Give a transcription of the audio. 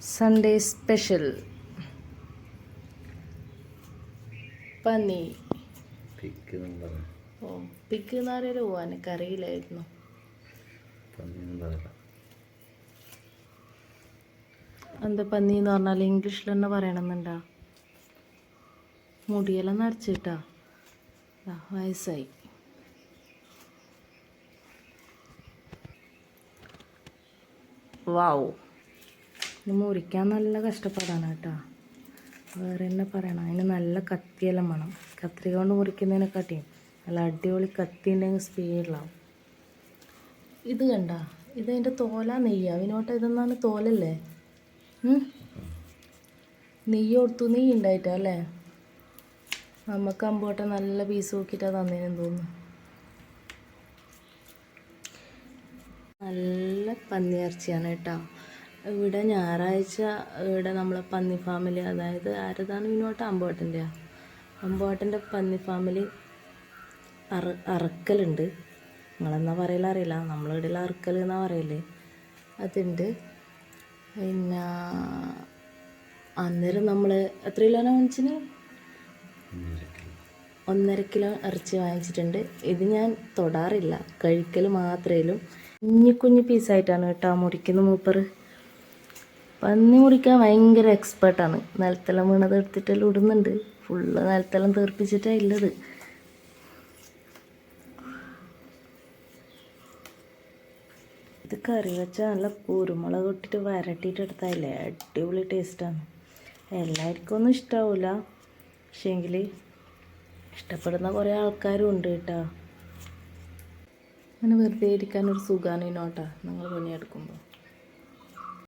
Sunday special പന്നി. ഓ പിക്ക് narrow എനിക്കറിയില്ലായിരുന്നു പന്നി എന്നും പറയില്ല എന്താ പന്നി എന്ന് പറഞ്ഞാൽ ഇംഗ്ലീഷിൽ തന്നെ പറയണമെന്നുണ്ടാ? മുടിയെല്ലാം നിറച്ചിട്ടാ വയസ്സായി. വാവു ഇത് മുറിക്കാൻ നല്ല കഷ്ടപ്പാടാണ് കേട്ടോ. വേറെ തന്നെ പറയണം. അതിന് നല്ല കത്തിയെല്ലാം വേണം. കത്രിക കൊണ്ട് മുറിക്കുന്നതിനെക്കാട്ടിയും നല്ല അടിപൊളി കത്തി സ്പീഡിലാവും ഇത് കണ്ട? ഇത് അതിന്റെ തോല നെയ്യാ. വിനോട്ട ഇതെന്നാണ് തോലല്ലേ? നെയ്യ് കൊടുത്തു. നെയ്യ് ഉണ്ടായിട്ടാ അല്ലേ? നമുക്ക് അമ്പോട്ടെ നല്ല പീസ് നോക്കിയിട്ടാ തന്നേനെന്ന് തോന്നുന്നു. നല്ല പന്നിയർച്ചയാണ് കേട്ടോ. ഇവിടെ ഞായറാഴ്ച ഇവിടെ നമ്മളെ പന്നി ഫാമിൽ അതായത് ആരതാണ് വിനോട്ട? അമ്പോട്ടന്റെ അമ്പോട്ടന്റെ പന്നി ഫാമിൽ അറ അറക്കലുണ്ട്. നിങ്ങളെന്നാ പറയല അറിയില്ല. നമ്മളിവിടെ അറക്കൽ എന്നാ പറയല്ലേ അതുണ്ട്. പിന്നെ അന്നേരം നമ്മൾ എത്ര കിലോനാണ് വാങ്ങിച്ചിന് ഒന്നര കിലോ ഇറച്ചി വാങ്ങിച്ചിട്ടുണ്ട്. ഇത് ഞാൻ തൊടാറില്ല. കഴിക്കൽ മാത്രമേലും കുഞ്ഞു കുഞ്ഞു പീസായിട്ടാണ് കേട്ടോ മുറിക്കുന്ന മൂപ്പറ് പന്നി മുറിക്കാൻ ഭയങ്കര എക്സ്പേർട്ടാണ് നിലത്തെല്ലാം വീണത് എടുത്തിട്ടെല്ലാം ഇടുന്നുണ്ട്. ഫുള്ള് നിലത്തെല്ലാം തീർപ്പിച്ചിട്ടാണ് ഉള്ളത്. ഇത് കറി വെച്ചാൽ നല്ല കുരുമുളക് ഇട്ടിട്ട് വരട്ടിയിട്ട് എടുത്താലേ അടിപൊളി ടേസ്റ്റാണ് എല്ലാവർക്കും ഒന്നും ഇഷ്ടാവില്ല പക്ഷേങ്കിൽ ഇഷ്ടപ്പെടുന്ന കുറേ ആൾക്കാരും ഉണ്ട് കേട്ടോ. അങ്ങനെ വെറുതെ ഇരിക്കാനൊരു സുഖമാണ് ഇനോട്ടാ നിങ്ങൾ പണിയെടുക്കുമ്പോൾ